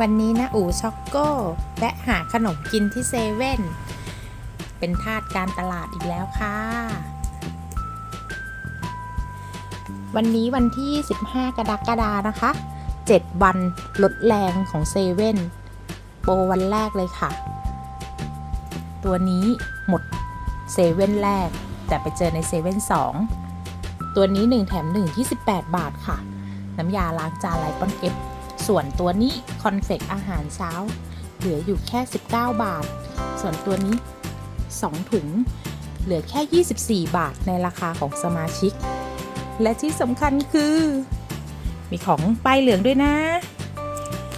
วันนี้นะอูช็อกโก้แวะหาขนมกินที่เซเว่น เป็นทาสการตลาดอีกแล้วค่ะ วันนี้วันที่ 15 กรกฎานะคะ 7 วันลดแรงของเซเว่นโปรวันแรกเลยค่ะ ตัวนี้หมดเซเว่นแรก แต่ไปเจอในเซเว่น2ตัวนี้ 1 แถม 1 28 บาทค่ะ น้ำยาล้างจานไลปอนเก็บ ส่วนตัวนี้คอนเฟกอาหารเช้า เหลืออยู่แค่ 19 บาท ส่วนตัวนี้ 2 ถุง เหลือแค่ 24 บาทในราคาของสมาชิก และที่สำคัญคือ มีของป้ายเหลืองด้วยนะ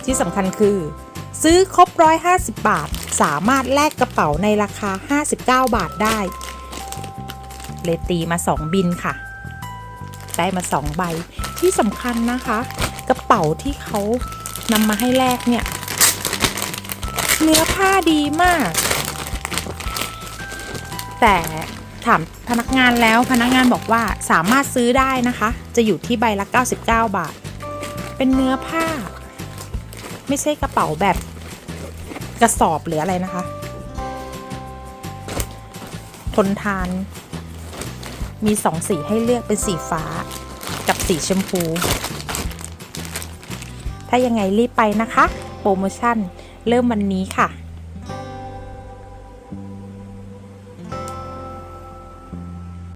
ที่สำคัญคือ ซื้อครบ 150 บาท สามารถแลกกระเป๋าในราคา 59 บาทได้ เลยตีมา 2 บินค่ะ ได้มา 2 ใบที่สำคัญนะคะ กระเป๋าที่เขานำมาให้แลกเนี่ย เนื้อผ้าดีมาก แต่ถามพนักงานแล้วพนักงานบอกว่าสามารถซื้อได้นะคะ จะอยู่ที่ใบละ 99 บาท เป็นเนื้อผ้า ไม่ใช่กระเป๋าแบบกระสอบหรืออะไรนะคะ ทนทาน มีสองสีให้เลือกเป็นสีฟ้ากับสีชมพู ถ้ายังไงรีบไปนะคะ โปรโมชั่นเริ่มวันนี้ค่ะ